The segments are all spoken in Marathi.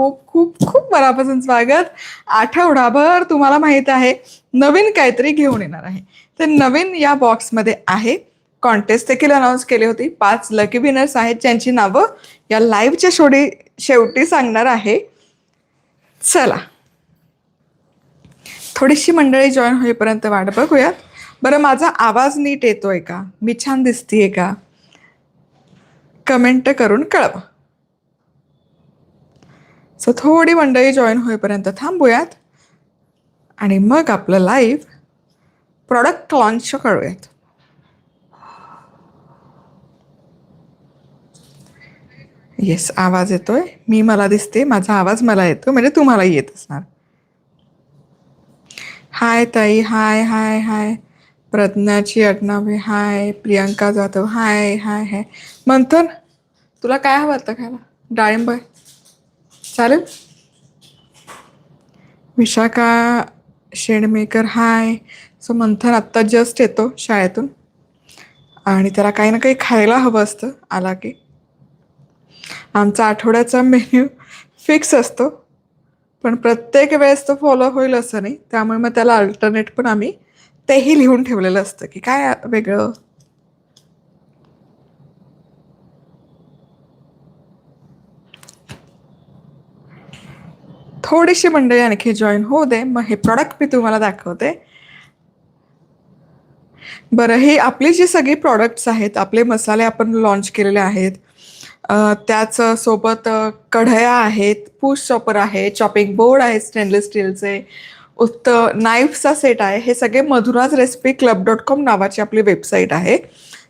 खूप खूप खूप मनापासून स्वागत. आठवडाभर तुम्हाला माहीत आहे नवीन काहीतरी घेऊन येणार आहे. तर नवीन या बॉक्समध्ये आहे. कॉन्टेस्ट देखील अनाऊन्स केली होती. पाच लकी विनर्स आहेत ज्यांची नावं या लाईव्हच्या शोडी शेवटी सांगणार आहे. चला. थोडीशी मंडळी जॉईन होईपर्यंत वाट बघूयात. बरं माझा आवाज नीट येतोय का? मी छान दिसतीये का? कमेंट करून कळवा. सो थोडी मंडळी जॉईन होईपर्यंत थांबूयात. आणि मग आपलं लाईव्ह प्रॉडक्ट लॉन्च करूयात. येस आवाज येतोय. मी मला दिसते. माझा आवाज मला येतो. म्हणजे तुम्हालाही येत असणार. हाय ताई. हाय हाय हाय प्रज्ञाची अटनावे हाय प्रियांका जाधव. हाय हाय हाय मंथन तुला काय हवं आता खायला? डाळिंब आहे. चालेल? विशाखा शेणमेकर हाय. सो मंथन आत्ता जस्ट येतो शाळेतून. आणि त्याला काही ना काही खायला हवं असतं आला की. आमचा आठवड्याचा मेन्यू फिक्स असतो. पण प्रत्येक वेळेस तो फॉलो होईल असं नाही. त्यामुळे मग त्याला अल्टरनेट पण आम्ही तेही लिहून ठेवलेलं असतं की काय वेगळं? थोडीशी मंडळी आणखी जॉईन होऊ दे. मग हे प्रॉडक्ट मी तुम्हाला दाखवते. बरं हे आपली जी सगळी प्रॉडक्ट्स आहेत आपले मसाले आपण लॉन्च केलेले आहेत त्याच सोबत कढया आहेत पुश चॉपर आहे चॉपिंग बोर्ड आहे स्टेनलेस स्टीलचे उत्त नाईफचा सेट आहे. हे सगळे Madhura's recipe club dot com नावाची आपली वेबसाईट आहे.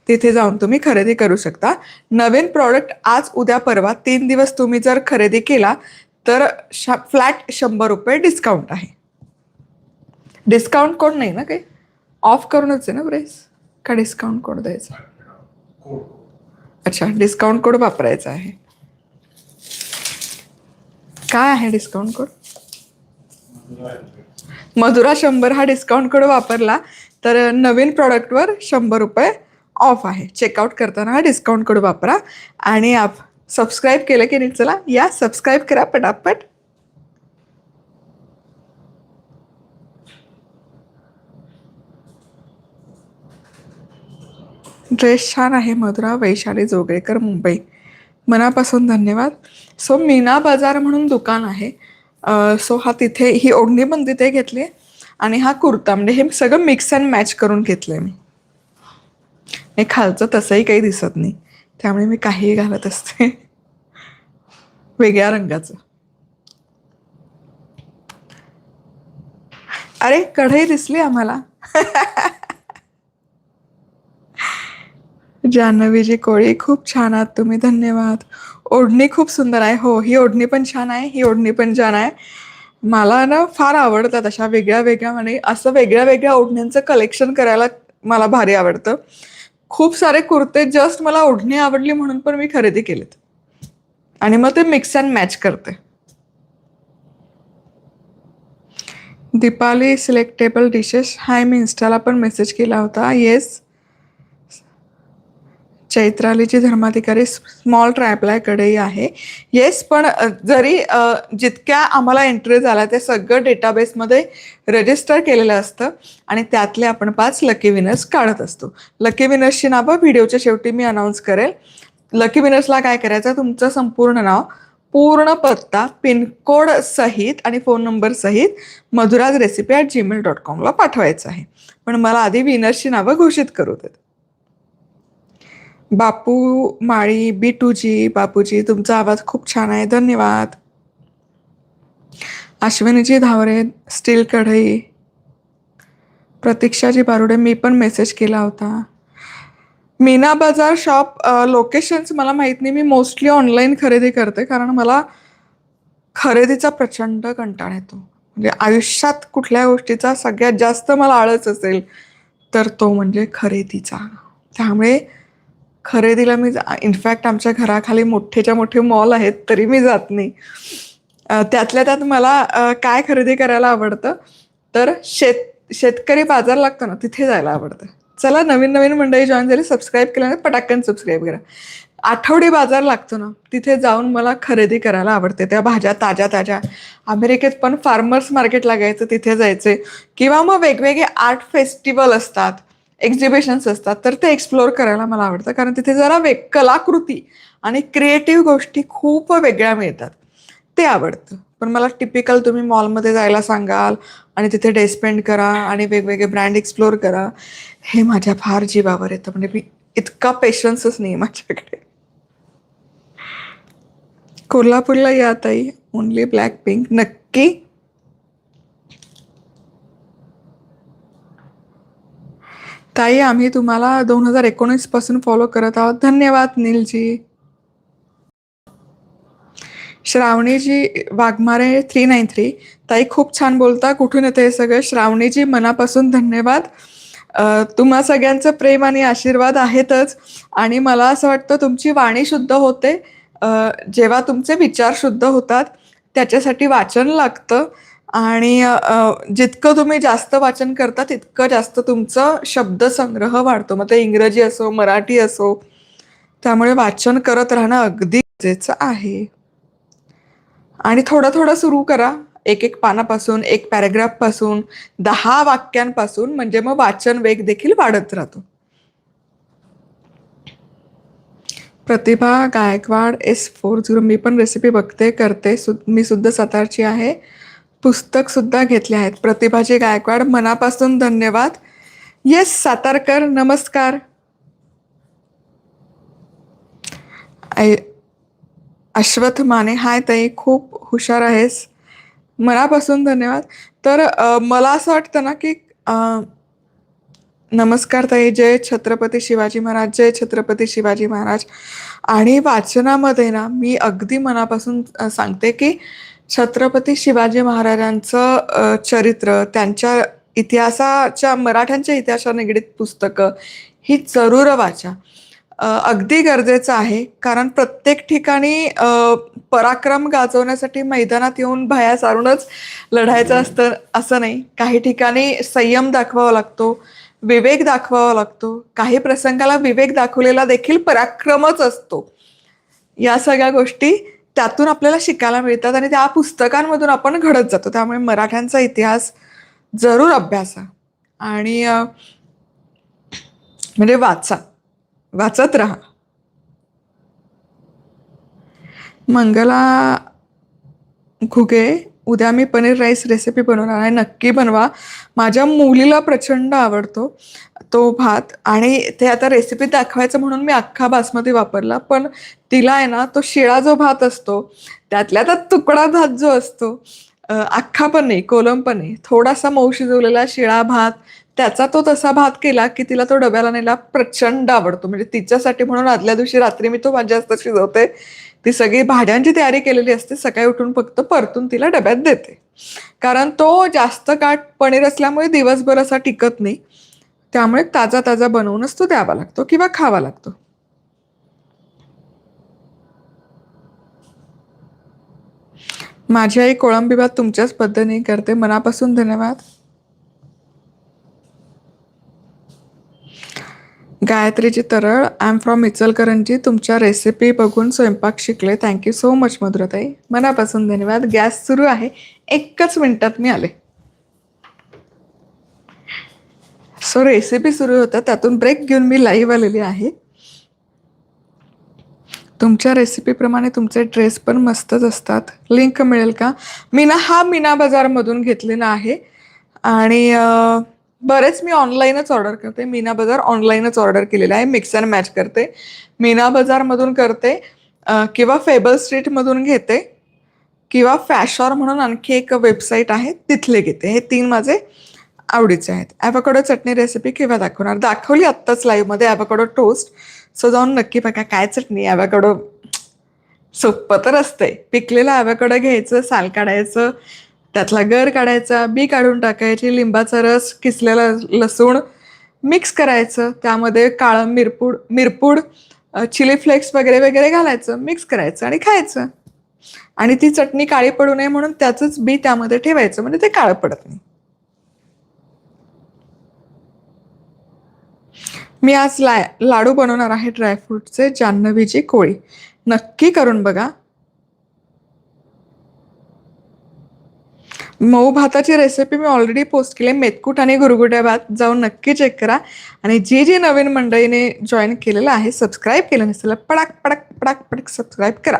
तिथे जाऊन तुम्ही खरेदी करू शकता. नवीन प्रॉडक्ट आज उद्या परवा तीन दिवस तुम्ही जर खरेदी केला तर शा फ्लॅट शंभर रुपये डिस्काउंट आहे. डिस्काउंट कोड नाही ना काही? ऑफ करूनच आहे ना प्राईस का डिस्काउंट कोड द्यायचा? अच्छा डिस्काउंट कोड वापरायचा आहे? काय आहे डिस्काउंट कोड मधुरा शंभर हा डिस्काउंट कोड वापरला? तर नवीन प्रॉडक्टवर शंभर रुपये ऑफ आहे. चेकआउट करताना हा डिस्काउंट कोड वापरा? आणि आप सबस्क्राईब केलं की नाही चला या सबस्क्राईब करा पटापट. ड्रेस छान आहे मधुरा वैशाली जोगळेकर मुंबई. मनापासून धन्यवाद. सो मीना बाजार म्हणून दुकान आहे. सो हा तिथे ही ओढणी पण तिथे घेतली आणि हा कुर्ता म्हणजे हे सगळं मिक्स अँड मॅच करून घेतलंय मी. खालचं तसंही काही दिसत नाही. त्यामुळे मी काहीही घालत असते. वेगळ्या रंगाचं. अरे कढई दिसली आम्हाला. जान्हवीजी कोळी खूप छान आहात तुम्ही धन्यवाद. ओढणी खूप सुंदर आहे. हो ही ओढणी पण छान आहे ही ओढणी पण छान आहे. मला ना फार आवडतात अशा वेगळ्या वेगळ्या म्हणजे असं वेगळ्या वेगळ्या ओढण्यांचं कलेक्शन करायला मला भारी आवडतं. खूप सारे कुर्ते जस्ट मला ओढणी आवडली म्हणून पण मी खरेदी केलेत. आणि मग ते मिक्स अँड मॅच करते. दीपाली सिलेक्टेबल डिशेस हाय मी इन्स्टाला पण मेसेज केला होता. येस चैत्रालीची धर्माधिकारी स्मॉल ट्रायप्लायकडेही आहे. येस पण जरी जितक्या आम्हाला एंट्री झाला त्या सगळं डेटाबेसमध्ये रजिस्टर केलेलं असतं आणि त्यातले आपण पाच लकी विनर्स काढत असतो. लकी विनर्सची नावं व्हिडिओच्या शेवटी मी अनाऊन्स करेल. लकी विनर्सला काय करायचं? तुमचं संपूर्ण नाव पूर्ण पत्ता पिनकोड सहित आणि फोन नंबर सहित Madhura's recipe at gmail dot कॉमला पाठवायचं आहे. पण मला आधी विनर्सची नावं घोषित करू देत. बापू माळी बी बापूजी तुमचा आवाज खूप छान आहे. धन्यवाद. अश्विनीजी धावरे स्टील कढई. प्रतीक्षाजी बारुडे मी पण मेसेज केला होता. मीना बाजार शॉप लोकेशन्स मला माहीत नाही. मी मोस्टली ऑनलाईन खरेदी करते कारण मला खरेदीचा प्रचंड कंटाळा येतो. म्हणजे आयुष्यात कुठल्या गोष्टीचा सगळ्यात जास्त मला आळस असेल तर तो म्हणजे खरेदीचा. त्यामुळे खरेदीला मी इनफॅक्ट आमच्या घराखाली मोठेच्या मोठे मॉल आहेत तरी मी जात नाही. त्यातल्या त्यात मला काय खरेदी करायला आवडतं? तर शेत शेतकरी बाजार लागतो ना तिथे जायला आवडतं. चला नवीन नवीन मंडळी जॉईन झाली सबस्क्राईब केल्याने पटाकन सबस्क्राईब करा. आठवडी बाजार लागतो ना तिथे जाऊन मला खरेदी करायला आवडते. त्या भाज्या ताज्या ताज्या. अमेरिकेत पण फार्मर्स मार्केट लागायचं तिथे जायचे. किंवा मग वेगवेगळे आर्ट फेस्टिवल असतात. एक्झिबिशन्स असतात तर ते एक्सप्लोअर करायला मला आवडतं. कारण तिथे जरा वेग कलाकृती आणि क्रिएटिव्ह गोष्टी खूप वेगळ्या मिळतात. ते आवडतं. पण मला टिपिकल तुम्ही मॉलमध्ये जायला सांगाल आणि तिथे डे स्पेंड करा आणि वेगवेगळे ब्रँड एक्सप्लोअर करा हे माझ्या फार जीवावर येतं. म्हणजे मी इतका पेशन्सच नाही माझ्याकडे. कोल्हापूरला या ताई. ओनली ब्लॅक पिंक नक्की ताई आम्ही तुम्हाला दोन हजार एकोणीसपासून फॉलो करत आहोत. धन्यवाद Neelji. Shravaniji Waghmare three nine three ताई खूप छान बोलता. कुठून येते हे सगळं? श्रावणीजी मनापासून धन्यवाद. तुम्हा सगळ्यांचं प्रेम आणि आशीर्वाद आहेतच. आणि मला असं वाटतं तुमची वाणी शुद्ध होते. जेव्हा तुमचे विचार शुद्ध होतात त्याच्यासाठी वाचन लागतं. आणि जितकं तुम्ही जास्त वाचन करता तितकं जास्त तुमचं शब्दसंग्रह वाढतो. मग ते इंग्रजी असो मराठी असो त्यामुळे वाचन करत राहणं अगदी गरजेचं आहे. आणि थोडं थोडं सुरू करा. एक एक पानापासून एक पॅरेग्राफपासून दहा वाक्यांपासून म्हणजे मग वाचन वेग देखील वाढत राहतो. Pratibha Gaikwad S four zero मी पण रेसिपी बघते करते. सु मी सुद्धा सातारची आहे. पुस्तक सुद्धा घेतले आहेत. प्रतिभाजी गायकवाड मनापासून धन्यवाद. येस सातारकर नमस्कार. अश्वथ माने हाय ताई खूप हुशार आहेस. मनापासून धन्यवाद. तर मला असं वाटतं ना की नमस्कार ताई जय छत्रपती शिवाजी महाराज जय छत्रपती शिवाजी महाराज. आणि वाचनामध्ये ना मी अगदी मनापासून सांगते की छत्रपती शिवाजी महाराजांचं चरित्र त्यांच्या इतिहासाच्या मराठ्यांच्या इतिहासा निगडीत पुस्तकं ही जरूर वाचा. अगदी गरजेचं आहे कारण प्रत्येक ठिकाणी पराक्रम गाजवण्यासाठी मैदानात येऊन भया सारूनच लढायचं असतं असं नाही. काही ठिकाणी संयम दाखवावा लागतो विवेक दाखवावा लागतो. काही प्रसंगाला विवेक दाखवलेला देखील पराक्रमच असतो. या सगळ्या गोष्टी त्यातून आपल्याला शिकायला मिळतात आणि त्या पुस्तकांमधून आपण घडत जातो. त्यामुळे मराठ्यांचा इतिहास जरूर अभ्यासा. आणि म्हणजे वाचा. वाचत राहा. मंगला घुगे उद्या मी पनीर राईस रेसिपी बनवणार आहे. नक्की बनवा. माझ्या मुलीला प्रचंड आवडतो तो भात. आणि ते आता रेसिपी दाखवायचं म्हणून मी अख्खा बासमती वापरला. पण तिला आहे ना तो शिळा जो भात असतो त्यातल्या तर तुकडा भात जो असतो अख्खा पण नाही कोलम पण नाही थोडासा मऊ शिजवलेला शिळा भात त्याचा तो तसा भात केला की तिला तो डब्याला नेला प्रचंड आवडतो. म्हणजे तिच्यासाठी म्हणून आदल्या दिवशी रात्री मी तो भात जास्त शिजवते. ती सगळी भाज्यांची तयारी केलेली असते. सकाळी उठून फक्त परतून तिला डब्यात देते. कारण तो जास्त काट पनीर असल्यामुळे दिवसभर असा टिकत नाही. त्यामुळे ताजा ताजा बनवूनच तो द्यावा लागतो किंवा खावा लागतो. माझी आई कोळंबी भात तुमच्याच पद्धतीने करते. मनापासून धन्यवाद. गायत्रीची Taral. I am from Ichalkaranji. तुमच्या रेसिपी बघून स्वयंपाक शिकले. थँक्यू सो मच मधुरताई. मनापासून धन्यवाद. गॅस सुरू आहे. एकच मिनटात मी आले. सो रेसिपी सुरू होत्या त्यातून ब्रेक घेऊन मी लाईव्ह आलेली आहे. तुमच्या रेसिपीप्रमाणे तुमचे ड्रेस पण मस्तच असतात. लिंक मिळेल का? मीना हा मीना बाजारमधून घेतलेला आहे. आणि बरेच मी ऑनलाईनच ऑर्डर करते. मीना बाजार ऑनलाईनच ऑर्डर केलेला आहे. मिक्स अँड मॅच करते. मीना बाजारमधून करते किंवा फेबल स्ट्रीटमधून घेते किंवा फॅशॉर म्हणून आणखी एक वेबसाईट आहे तिथले घेते. हे तीन माझे आवडीचे आहेत. ॲव्हॅकडो चटणी रेसिपी किंवा दाखवणार? दाखवली आत्ताच लाईव्हमध्ये ॲव्हॅकडो टोस्ट. सो जाऊन नक्की बघा काय चटणी ॲव्हॅकडो सोपं तर असते पिकलेलं ॲव्हॅकडो घ्यायचं साल काढायचं त्यातला गर काढायचा बी काढून टाकायची लिंबाचा रस किसलेला लसूण मिक्स करायचं. त्यामध्ये काळं मिरपूड मिरपूड चिली फ्लेक्स वगैरे वगैरे घालायचं मिक्स करायचं आणि खायचं. आणि ती चटणी काळी पडू नये म्हणून त्याचंच बी त्यामध्ये ठेवायचं म्हणजे ते काळं पडत नाही. मी आज ला लाडू बनवणार आहे ड्रायफ्रूटचे जान्हवीची कोळी. नक्की करून बघा. मऊ भाताची रेसिपी मी ऑलरेडी पोस्ट केली आहे. मेतकूट आणि गुरगुट्या भात जाऊन नक्की चेक करा. आणि जी जी नवीन मंडळीने जॉईन केलेलं आहे सबस्क्राईब केलं नसेल पडाक पडाक पडाक पडाक सबस्क्राईब करा.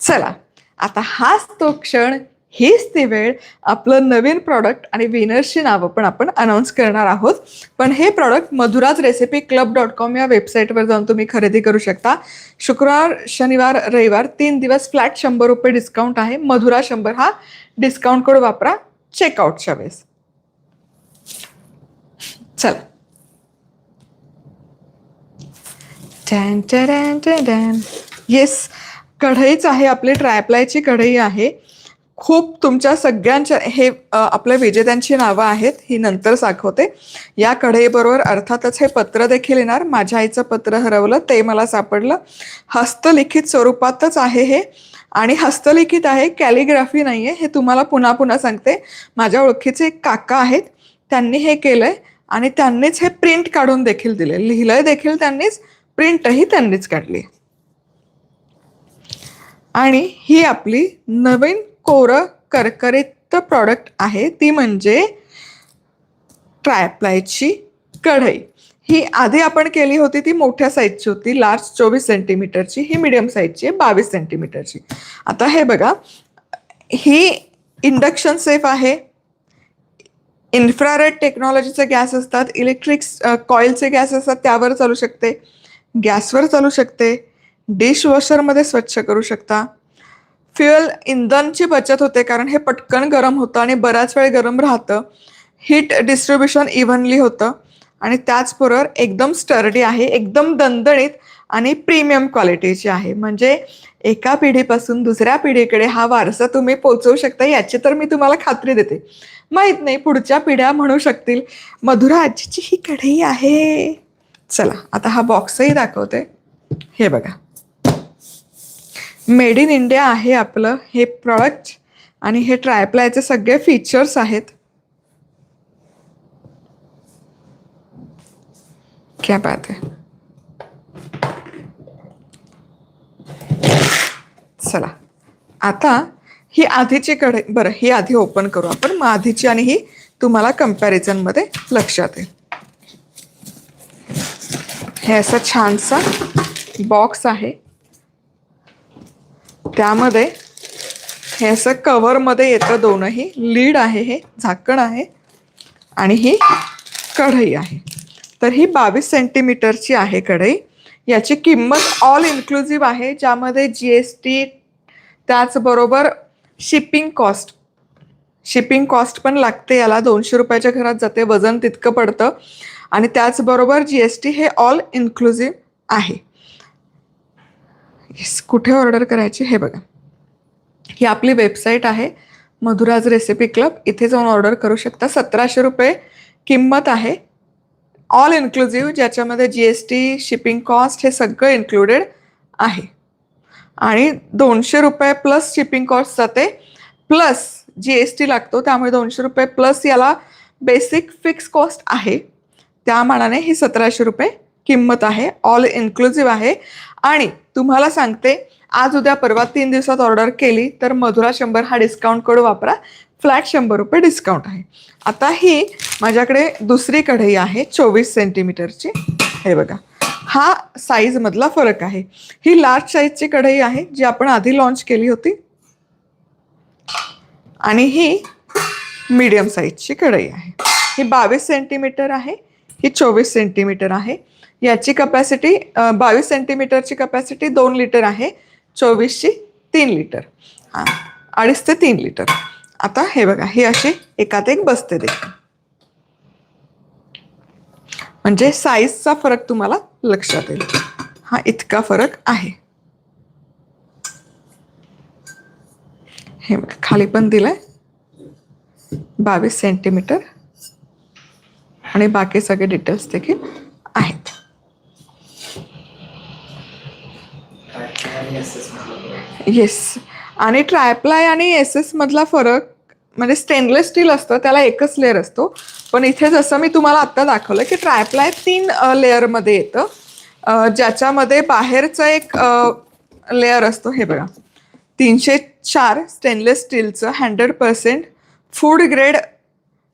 चला आता हाच तो क्षण हीच ती वेळ आपलं नवीन प्रॉडक्ट आणि विनर्सची नावं पण आपण अनाऊन्स करणार आहोत. पण हे product Madhura's recipe club dot com या वेबसाईटवर जाऊन तुम्ही खरेदी करू शकता. शुक्रवार शनिवार रविवार तीन दिवस फ्लॅट शंभर रुपये डिस्काउंट आहे. मधुरा शंभर हा डिस्काउंट कोड वापरा. चेकआउटच्या वेळेस. चला. टॅन टॅन टॅन येस कढईच आहे आपली ट्रायप्लायची कढई आहे. खूप तुमच्या सगळ्यांच्या हे आपल्या विजेत्यांची नावं आहेत ही नंतर दाखवते या कढईबरोबर अर्थातच हे पत्र देखील येणार. माझ्या आईचं पत्र हरवलं ते मला सापडलं. हस्तलिखित स्वरूपातच आहे हे. आणि हस्तलिखित आहे कॅलिग्राफी नाही आहे हे तुम्हाला पुन्हा पुन्हा सांगते. माझ्या ओळखीचे एक काका आहेत त्यांनी हे केलंय. आणि त्यांनीच हे प्रिंट काढून देखील दिले लिहिलंय देखील त्यांनीच प्रिंटही त्यांनीच काढली आणि ही आपली नवीन कोरं करकरीत प्रॉडक्ट आहे ती म्हणजे ट्रायप्लायची कढई. ही आधी आपण केली होती ती मोठ्या साईजची होती लार्ज चोवीस सेंटीमीटरची ही मिडियम साईजची आहे बावीस सेंटीमीटरची आता हे बघा ही इंडक्शन सेफ आहे. इन्फ्रारेड टेक्नॉलॉजीचे गॅस असतात इलेक्ट्रिक कॉईलचे गॅस असतात त्यावर चालू शकते. गॅसवर चालू शकते. डिशवॉशरमध्ये स्वच्छ करू शकता. फ्युएल इंधनची बचत होते कारण हे पटकन गरम होतं आणि बराच वेळ गरम राहतं. हीट डिस्ट्रीब्युशन इव्हनली होतं. आणि त्याचबरोबर एकदम स्टर्डी आहे एकदम दणदणीत आणि प्रीमियम क्वालिटीची आहे. म्हणजे एका पिढीपासून दुसऱ्या पिढीकडे हा वारसा तुम्ही पोचवू शकता याची तर मी तुम्हाला खात्री देते. माहीत नाही पुढच्या पिढ्या म्हणू शकतील मधुरा आजीची ही कढई आहे. चला आता हा बॉक्सही दाखवते. हे बघा. मेड इन इंडिया आहे आपलं हे प्रॉडक्ट आणि हे ट्रायप्लायचे सगळे फीचर्स आहेत. क्या बात है चला. आता ही आधीची कडे बरं ही आधी ओपन करू आपण. मग आधीची आणि ही तुम्हाला कम्पॅरिझनमध्ये लक्षात येईल. हे असं छानसा बॉक्स आहे. त्यामध्ये हे असं कव्हरमध्ये येतं दोनही. लीड आहे हे झाकण आहे आणि ही कढई आहे. तर ही बावीस सेंटीमीटरची आहे कढई. याची किंमत ऑल इन्क्लुझिव्ह आहे ज्यामध्ये जी एस टी त्याचबरोबर शिपिंग कॉस्ट शिपिंग कॉस्ट पण लागते याला दोनशे रुपयाच्या घरात जाते वजन तितकं पडतं. आणि त्याचबरोबर जी एस टी हे ऑल इन्क्लुझिव्ह आहे. येस कुठे ऑर्डर करायची हे बघा. ही आपली वेबसाईट आहे मधुराज रेसिपी क्लब इथे जाऊन ऑर्डर करू शकता. सतराशे रुपये किंमत आहे. ऑल इन्क्लुझिव्ह ज्याच्यामध्ये G S T shipping cost हे सगळं इन्क्लुडेड आहे. आणि दोनशे रुपये प्लस शिपिंग कॉस्ट जाते. प्लस जी एस टी लागतो त्यामुळे दोनशे रुपये प्लस याला बेसिक फिक्स कॉस्ट आहे. त्या मानाने ही सतराशे रुपये किंमत आहे. ऑल इन्क्लुझिव्ह आहे. आणि तुम्हाला सांगते आज उद्या परवा तीन दिवसात ऑर्डर केली तर मधुरा शंभर हा डिस्काउंट कोड वापरा. फ्लॅट शंभर रुपये डिस्काउंट आहे. आता ही माझ्याकडे दुसरी कढई आहे चोवीस सेंटीमीटरची हे बघा हा साईजमधला फरक आहे. ही लार्ज साईजची कढई आहे जी आपण आधी लॉन्च केली होती. आणि ही मीडियम साईजची कढई आहे. ही बावीस सेंटीमीटर आहे ही चोवीस सेंटीमीटर आहे. याची कपॅसिटी बावीस सेंटीमीटरची कपॅसिटी दोन लिटर आहे. चोवीसची तीन लिटर हां अडीच ते तीन लिटर आता हे बघा ही अशी एकात एक बसते देखील म्हणजे साईजचा फरक तुम्हाला लक्षात येईल. हा इतका फरक आहे. हे बघा खाली पण दिलंय. बावीस सेंटीमीटर आणि बाकी सगळे डिटेल्स देखील आहेत येस आणि ट्रायप्लाय आणि एस एस मधला फरक म्हणजे स्टेनलेस स्टील असतं त्याला एकच लेअर असतो. पण इथे जसं मी तुम्हाला आत्ता दाखवलं की ट्रायप्लाय तीन लेअरमध्ये येतं. ज्याच्यामध्ये बाहेरचं एक लेअर असतो हे बघा. तीनशे चार स्टेनलेस स्टीलचं हंड्रेड पर्सेंट फूड ग्रेड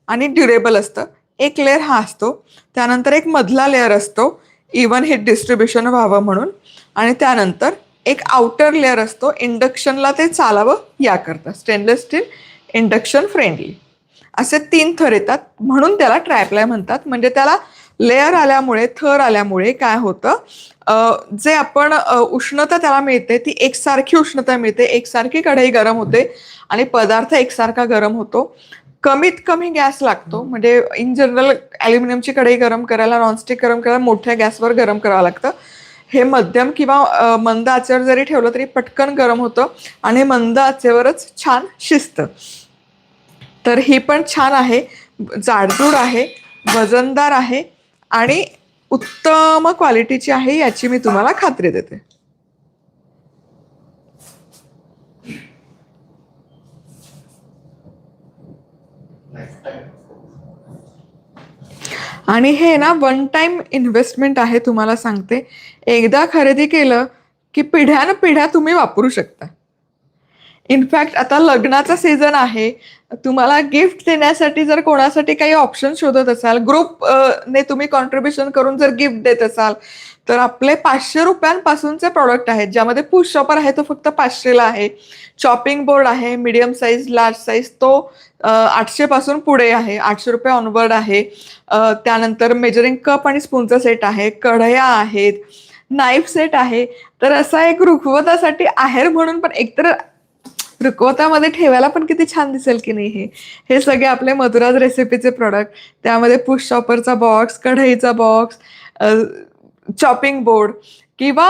आणि ड्युरेबल असतं. एक लेअर हा असतो. त्यानंतर एक मधला लेअर असतो. इवन हे डिस्ट्रीब्युशन व्हावं म्हणून. आणि त्यानंतर एक आउटर लेअर असतो. इंडक्शनला ते चालावं याकरता स्टेनलेस स्टील इंडक्शन फ्रेंडली असे तीन थर येतात. म्हणून त्याला ट्रायप्लाय म्हणतात. म्हणजे त्याला लेअर आल्यामुळे थर आल्यामुळे काय होतं? जे आपण उष्णता त्याला मिळते ती एकसारखी उष्णता मिळते. एकसारखी कढई गरम होते आणि पदार्थ एकसारखा गरम होतो. कमीत कमी गॅस लागतो. म्हणजे इन जनरल ॲल्युमिनियमची कढई गरम करायला नॉनस्टिक गरम करायला मोठ्या गॅसवर गरम करावं लागतं. हे मध्यम किंवा मंद आचेवर जरी ठेवलं तरी पटकन गरम होतं आणि मंद आचेवरच छान शिजतं. तर ही पण छान आहे. जाडजूड आहे वजनदार आहे आणि उत्तम क्वालिटीची आहे याची मी तुम्हाला खात्री देते. आणि हे ना वन टाइम इन्व्हेस्टमेंट आहे तुम्हाला सांगते. एकदा खरेदी केलं की पिढ्यान पिढ्या तुम्ही वापरू शकता. इनफॅक्ट आता लग्नाचा सीझन आहे. तुम्हाला गिफ्ट देण्यासाठी जर कोणासाठी काही ऑप्शन शोधत असाल ग्रुप ने तुम्ही कॉन्ट्रीब्युशन करून जर गिफ्ट देत असाल तर आपले पाचशे रुपयांपासूनचे प्रॉडक्ट आहेत ज्यामध्ये पुश शॉपर आहे तो फक्त पाचशेला आहे. चॉपिंग बोर्ड आहे मीडियम साईज लार्ज साईज तो आठशे पासून पुढे आहे आठशे रुपये ऑनवर्ड आहे. त्यानंतर मेजरिंग कप आणि स्पूनचा सेट आहे कढया आहेत नाईफ सेट आहे. तर असा एक रुखवतासाठी आहेर म्हणून पण एकतर रुकवतामध्ये ठेवायला पण किती छान दिसेल की नाही हे. हे सगळे आपले मधुराज रेसिपीचे प्रॉडक्ट त्यामध्ये पुश शॉपरचा बॉक्स कढईचा बॉक्स चॉपिंग बोर्ड किंवा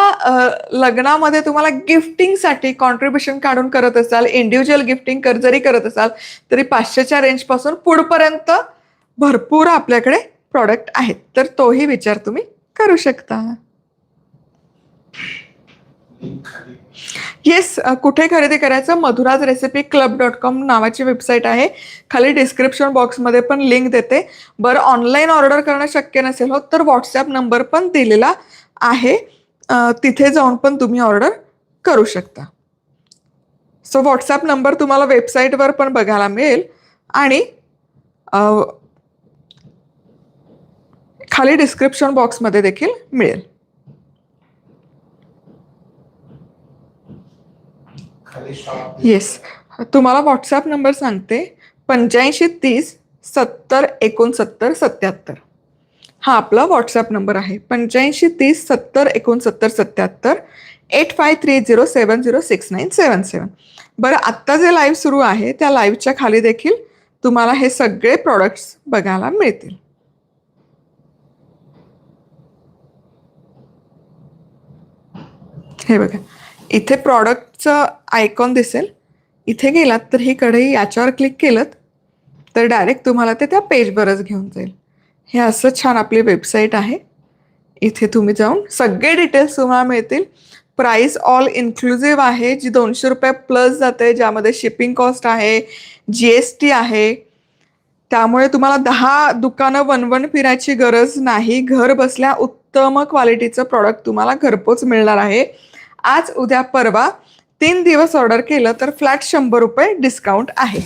लग्नामध्ये तुम्हाला गिफ्टिंगसाठी कॉन्ट्रीब्युशन काढून करत असाल इंडिव्हिज्युअल गिफ्टिंग कर जरी करत असाल तरी पाचशेच्या रेंजपासून पुढपर्यंत भरपूर आपल्याकडे प्रॉडक्ट आहेत. तर तोही विचार तुम्ही करू शकता. येस कुठे खरेदी करायचं? Madhura's recipe club dot com नावाची वेबसाईट आहे. खाली डिस्क्रिप्शन बॉक्समध्ये पण लिंक देते. बरं ऑनलाईन ऑर्डर करणं शक्य नसेल हो तर व्हॉट्सॲप नंबर पण दिलेला आहे. तिथे जाऊन पण तुम्ही ऑर्डर करू शकता. सो व्हॉट्सॲप नंबर तुम्हाला वेबसाईटवर पण बघायला मिळेल. आणि खाली डिस्क्रिप्शन बॉक्समध्ये देखील मिळेल खाली शॉप येस तुम्हाला व्हॉट्सअप नंबर सांगते. पंच्याऐंशी तीस सत्तर एकोणसत्तर सत्याहत्तर. हा आपला व्हॉट्सअप नंबर आहे. पंच्याऐंशी तीस सत्तर एकोणसत्तर सत्याहत्तर eight five three zero seven zero six nine seven seven बरं आत्ता जे लाईव्ह सुरू आहे त्या लाईव्हच्या खाली देखील तुम्हाला हे सगळे प्रॉडक्ट्स बघायला मिळतील. हे बघा. इथे प्रॉडक्टचं आयकॉन दिसेल. इथे गेलात तर ही कढई याच्यावर क्लिक केलं तर डायरेक्ट तुम्हाला ते त्या पेजवरच घेऊन जाईल. हे असं छान आपली वेबसाईट आहे. इथे तुम्ही जाऊन सगळे डिटेल्स तुम्हाला मिळतील. प्राईस ऑल इन्क्लुझिव्ह आहे जी दोनशे रुपये प्लस जाते ज्यामध्ये शिपिंग कॉस्ट आहे जी एस टी आहे. त्यामुळे तुम्हाला दहा दुकानं वनवन फिरायची गरज नाही. घर बसल्या उत्तम क्वालिटीचं प्रॉडक्ट तुम्हाला घरपोच मिळणार आहे. आज उद्या परवा तीन दिवस ऑर्डर केलं तर फ्लॅट शंभर रुपये डिस्काउंट आहे.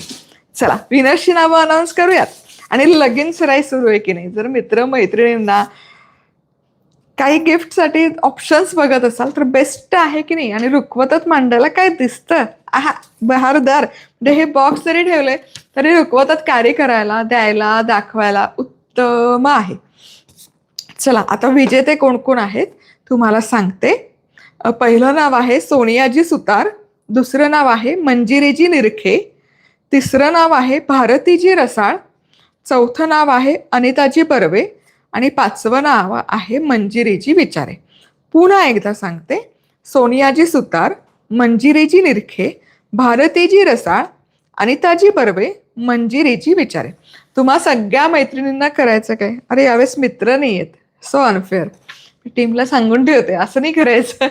चला विनर्सची नावं अनाऊन्स करूयात. आणि लगीन सराई सुरू आहे की नाही? जर मित्र मैत्रिणींना काही गिफ्टसाठी ऑप्शन्स बघत असाल तर बेस्ट आहे की नाही? आणि रुखवतच मांडायला काय दिसतं? आहा बहारदार. म्हणजे हे बॉक्स जरी ठेवले तरी रुखवतात कार्य करायला द्यायला दाखवायला उत्तम आहे. चला आता विजेते कोण कोण आहेत? तुम्हाला सांगते. पहिलं नाव आहे सोनियाजी सुतार दुसरं नाव आहे मंजिरीजी निरखे तिसरं नाव आहे भारतीजी रसाळ चौथं नाव आहे अनिताजी बर्वे आणि पाचवं नाव आहे मंजिरीजी विचारे. पुन्हा एकदा सांगते सोनियाजी सुतार मंजिरीजी निरखे भारतीजी रसाळ अनिताजी बर्वे मंजिरीजी विचारे. तुम्हा सगळ्या मैत्रिणींना करायचं काय? अरे यावेळेस मित्र नाही आहेत सो अनफेअर टीमला सांगून ठेवते असं नाही करायचं.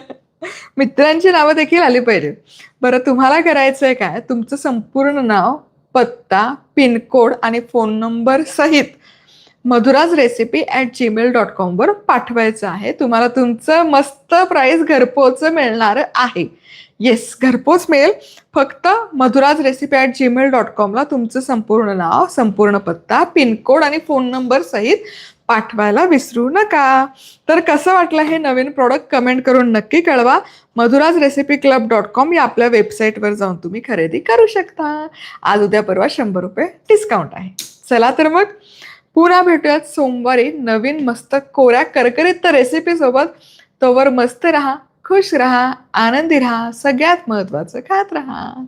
मित्रांची नावं देखील आली पाहिजे. बरं तुम्हाला करायचं आहे काय? तुमचं संपूर्ण नाव पत्ता पिनकोड आणि फोन नंबर सहित Madhura's recipe at gmail dot कॉमवर पाठवायचं आहे. तुम्हाला तुमचं मस्त प्राईस घरपोच मिळणार आहे. येस घरपोच मिळेल. फक्त Madhura's recipe at gmail dot कॉमला तुमचं संपूर्ण नाव संपूर्ण पत्ता पिनकोड आणि फोन नंबर सहित पाठवायला विसरू नका. तर कसं वाटलं हे नवीन प्रॉडक्ट कमेंट करून नक्की कळवा. Madhura's recipe club dot com या आपल्या वेबसाईटवर जाऊन तुम्ही खरेदी करू शकता. आज उद्या परवा शंभर रुपये डिस्काउंट आहे. चला तर मग पुन्हा भेटूयात सोमवारी नवीन मस्त कोऱ्या करकरीत रेसिपी सोबत. तोवर मस्त राहा खुश राहा आनंदी राहा सगळ्यात महत्वाचं खात राहा.